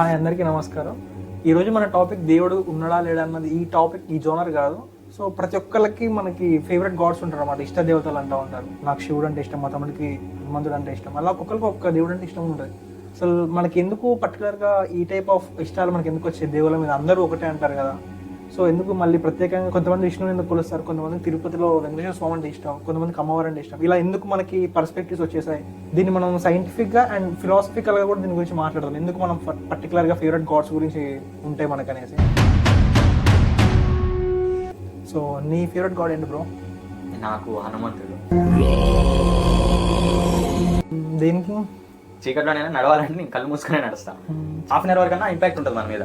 Hi అందరికీ నమస్కారం. ఈరోజు మన టాపిక్ దేవుడు ఉన్నాడా లేడా అన్నది ఈ టాపిక్ ఈ జోనర్ కాదు. సో ప్రతి ఒక్కరికి మనకి ఫేవరెట్ గాడ్స్ ఉంటారు అన్నమాట ఇష్ట దేవతలు అంటూ ఉంటారు. నాకు శివుడు అంటే ఇష్టం మా తమ్ముడికి హనుమంతుడు అంటే ఇష్టం. అలా ఒక్కొక్కరికి ఒక్క దేవుడు అంటే ఇష్టం ఉంటుంది. అసలు మనకి ఎందుకు పర్టికులర్గా ఈ టైప్ ఆఫ్ ఇష్టాలు మనకి ఎందుకు వచ్చే దేవుల మీద అందరూ ఒకటే అంటారు కదా. సో ఎందుకు మళ్ళీ ప్రత్యేకంగా కొంతమంది విష్ణుని ఎందుకు కొలుస్తారు? కొంతమంది తిరుపతిలో వెంకటేశ్వర స్వామి అంటే ఇష్టం కొంతమంది అమ్మవారు అంటే ఇష్టం. ఇలా ఎందుకు మనకి పర్స్పెక్టివ్స్ వచ్చేసాయి? దీన్ని మనం సైంటిఫిక్గా అండ్ ఫిలాసఫికల్గా కూడా దీని గురించి మాట్లాడదాం. ఎందుకు మనం పర్టికులర్గా ఫేవరెట్ గాడ్స్ గురించి ఉంటాయి మనకు అనేసి? సో నీ ఫేవరెట్ గాడ్ ఏంటి బ్రో నాకు హనుమంతుడు. దేనికి? చీకట్లోనైనా నడవాలంటే నేను కళ్ళు మూసుకునే నడుస్తాను హాఫ్ అన్ అవర్ కన్నా ఇంపాక్ట్ ఉంటుంది మన మీద.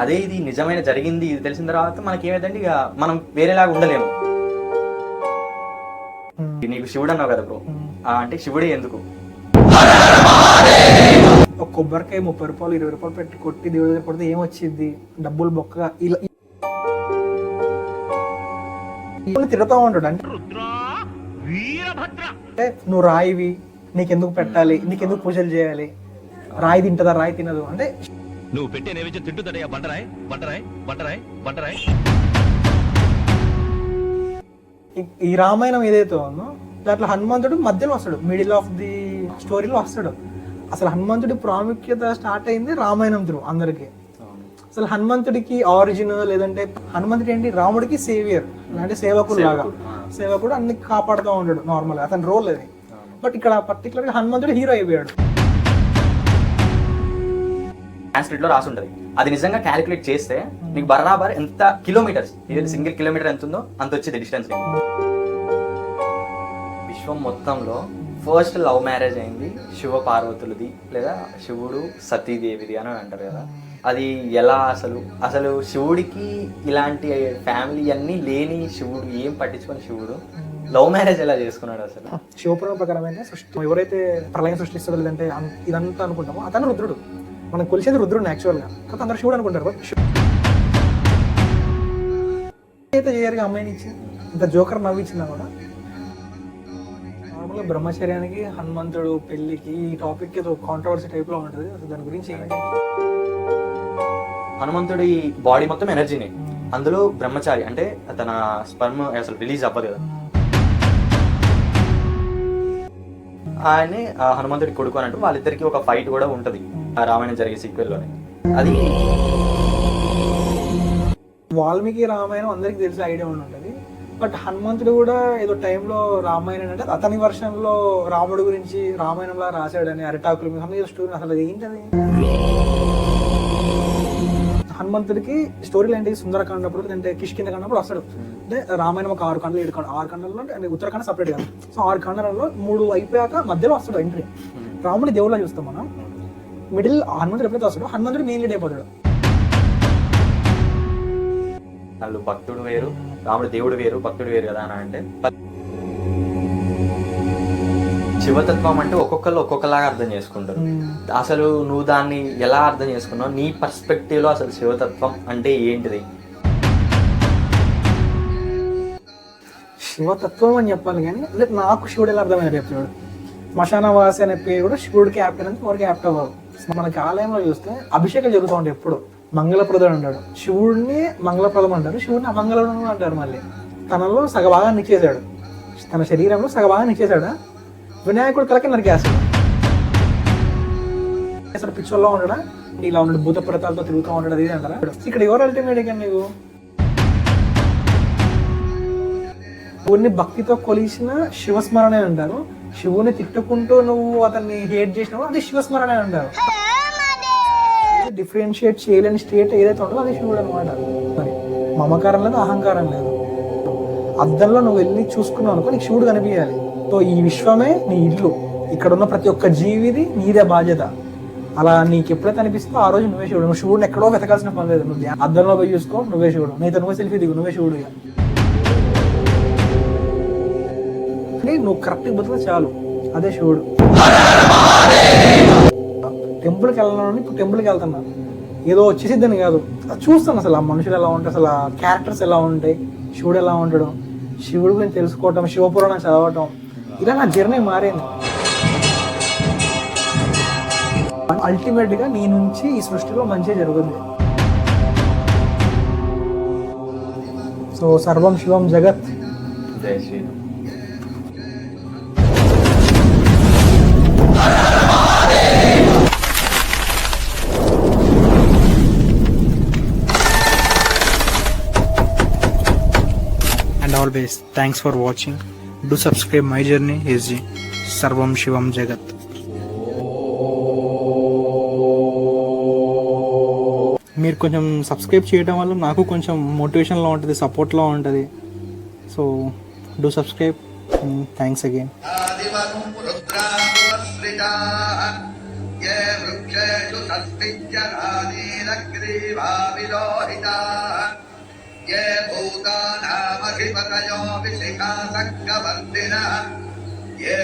అదే ఇది నిజమైన జరిగింది ఇది తెలిసిన తర్వాత మనకి ఏమైందంటే ఇక మనం వేరేలాగా ఉండలేము. నీకు శివుడు అన్నావు కదా బ్రో. అంటే శివుడే ఎందుకు? ఒక కొబ్బరికాయ ముప్పై రూపాయలు ఇరవై రూపాయలు పెట్టి కొట్టి దేవుడి దగ్గర కొడితే ఏం వచ్చింది డబ్బులు బొక్క ఇలా తిరుగుతూ ఉంటాడు. అంటే అంటే నువ్వు రాయివి నీకెందుకు పెట్టాలి నీకెందుకు పూజలు చేయాలి? రాయి తింటదా రాయి తినదు? అంటే నువ్వు పెట్టే నైవేద్యం తింటుందటయ్యా బండరాయ్ బండరాయ్ బండరాయ్ బండరాయ్. ఈ- ఈ రామాయణం ఏదైతే ఉందో దాంట్లో హనుమంతుడు మధ్యలో వస్తాడు. మిడిల్ ఆఫ్ ది స్టోరీలో వస్తాడు. అసలు హనుమంతుడి ప్రాముఖ్యత స్టార్ట్ అయింది రామాయణం త్రూ అందరికి. అసలు హనుమంతుడికి ఆరిజిన్ లేదంటే హనుమంతుడు ఏంటి? రాముడికి సేవియర్ అంటే సేవకుడు. లాగా సేవకుడు అన్ని కాపాడుతూ ఉంటాడు నార్మల్ అతని రోల్ అది. బట్ ఇక్కడ పర్టికులర్గా హనుమంతుడు హీరో అయిపోయాడు. సాంస్క్రిట్లో రాసి ఉంటది. అది నిజంగా క్యాలిక్యులేట్ చేస్తే నీకు బరాబర్ ఎంత కిలోమీటర్స్ సింగిల్ కిలోమీటర్ ఎంత ఉందో అంత వచ్చేది డిస్టెన్స్ విశ్వం మొత్తంలో ఫస్ట్ లవ్ మ్యారేజ్ అయింది శివ పార్వతులది లేదా శివుడు సతీదేవిది అని అంటారు కదా. అది ఎలా అసలు? అసలు శివుడికి ఇలాంటి ఫ్యామిలీ అన్నీ లేని శివుడు ఏం పట్టించుకొని శివుడు లవ్ మ్యారేజ్ ఎలా చేసుకున్నాడు అసలు? శివపురం ప్రకారం సృష్టి ఎవరైతే ప్రళయం సృష్టిస్తాడో లేదంటే ఇదంతా అనుకుంటామో అతను రుద్రుడు. మనం కొలిసేది రుద్రుడు యాక్చువల్గా కాకపోతే అందరు శివుడు అనుకుంటారు. అయితే చేయరుగా అమ్మాయిని ఇచ్చి ఇంత జోకర్ నవ్విచ్చినా కూడా? నార్మల్గా బ్రహ్మచర్యానికి హనుమంతుడు పెళ్ళికి ఈ టాపిక్ ఏదో కాంట్రవర్సీ టైప్లో ఉంటుంది. అసలు దాని గురించి ఏంటి హనుమంతుడి బాడీ మొత్తం ఎనర్జీనే అందులో బ్రహ్మచారి అంటే తన స్పర్మ్ అసలు రిలీజ్ అవ్వదు కదా. ఆయనే ఆ హనుమంతుడి కొడుకు అని అంటూ వాళ్ళిద్దరికి ఒక ఫైట్ కూడా ఉంటది. రామాయణం జరిగే సీక్వెల్లోనే అది వాల్మీకి రామాయణం అందరికీ తెలిసే ఐడియా ఉండి ఉంటుంది. బట్ హనుమంతుడు కూడా ఏదో టైంలో రామాయణం అంటే అతని వర్షంలో రాముడు గురించి రామాయణంలో రాశాడని అరిటాకుల మీద స్టోరీ అసలు అది ఏంటది? హనుమంతుడికి స్టోరీలు ఏంటి? సుందరకాండప్పుడు అంటే కిష్కింద కాండప్పుడు వస్తాడు అంటే రామాయణం ఒక ఆరు ఖండలు ఏడు ఖండలు ఆరు ఖండల్లో అంటే ఉత్తరాఖండ సపరేట్ కదా సో ఆరు ఖండాలలో మూడు అయిపోయాక మధ్యలో వస్తాడు ఎంట్రీ రాముడి దేవుళ్ళ చూస్తాం మనం. మిడిల్ హనుమంతుడు ఎప్పుడైతే వస్తాడో హనుమంతుడు మెయిన్ లీడ్ అయిపోతాడు. వాళ్ళు భక్తుడు వేరు రాముడు దేవుడు వేరు భక్తుడు వేరు కదా అని అంటే శివతత్వం అంటే ఒక్కొక్కరు ఒక్కొక్కలాగా అర్థం చేసుకుంటారు. అసలు నువ్వు దాన్ని ఎలా అర్థం చేసుకున్నావు? నీ పర్స్పెక్టివ్లో అసలు శివతత్వం అంటే ఏంటిది? శివతత్వం అని చెప్పాలి కానీ అంటే నాకు శివుడు ఎలా అర్థమైనా చెప్తాడు శ్మశానవాసి అనే పేరు కూడా శివుడికి యాప్ట్ అనేది ఎవరికి యాప్ట్ అవ్వదు. మనకి ఆలయంలో చూస్తే అభిషేకం జరుగుతూ ఉంటాయి ఎప్పుడు. మంగళప్రదుడు అంటాడు. శివుడిని మంగళప్రదం అంటారు. శివుడిని అమంగళం కూడా అంటారు మళ్ళీ. తనలో సగభాగాన్ని ఇచ్చేసాడు తన శరీరంలో సగభాగాన్ని ఇచ్చేసాడు వినాయకుడు తలకి నరికేస్తాడు అసలు పిచ్చోల్లో ఉండడా? ఇలా ఉండడు భూత ప్రేతాలతో తిరుగుతూ ఉండడు అది ఇది అంటారా? ఇక్కడ ఎవరు అల్టిమేట్ కానీ నీకు? శివుని భక్తితో కొలిసిన శివస్మరణే అంటారు. శివుని తిట్టుకుంటూ నువ్వు అతన్ని హేట్ చేసినావు అది శివస్మరణ అంటారు. డిఫరెన్షియేట్ చేయలేని స్టేట్ ఏదైతే ఉంటుందో అది శివుడు అనమాట మరి మమకారం లేదు అహంకారం లేదు. అద్దంలో నువ్వు వెళ్ళి చూసుకున్నావు అనుకో నీకు శివుడు కనిపించాలి. సో ఈ విశ్వమే నీ ఇల్లు. ఇక్కడ ఉన్న ప్రతి ఒక్క జీవిది నీదే బాధ్యత. అలా నీకు ఎప్పుడైతే అనిపిస్తుందో ఆ రోజు నువ్వే శివుడు. నువ్వు శివుడిని ఎక్కడో వెతకాల్సిన పని లేదు. నువ్వు అద్దంలో పోయి చూసుకో నువ్వే శివుడు. నీతో నువ్వే సెల్ఫీ దిగు నువ్వే శివుడు ఇక. నువ్వు కరెక్ట్గా బతుకు చాలు. అదే శివుడు. టెంపుల్కి వెళ్ళాలని ఇప్పుడు టెంపుల్కి వెళ్తున్నా. ఏదో వచ్చేసిద్దని కాదు. అది చూస్తాను అసలు ఆ మనుషులు ఎలా ఉంటాయి అసలు ఆ క్యారెక్టర్స్ ఎలా ఉంటాయి శివుడు ఎలా ఉంటాడు శివుడు గురించి తెలుసుకోవటం శివపురాణం చదవటం ఇలా నా జర్నీ మారింది. అల్టిమేట్గా నీ నుంచి ఈ సృష్టిలో మంచి జరుగుతుంది. సో సర్వం శివం జగత్. జై Shri Ram. Always thanks for watching do subscribe my journey SG సర్వం శివం జగత్ మీరు కొంచెం సబ్స్క్రైబ్ చేయడం వల్ల నాకు కొంచెం మోటివేషన్లో ఉంటుంది సపోర్ట్లో ఉంటుంది. So do subscribe thanks again ये भूतानामधिपतयो विशिखासङ्गवर्तिनः ये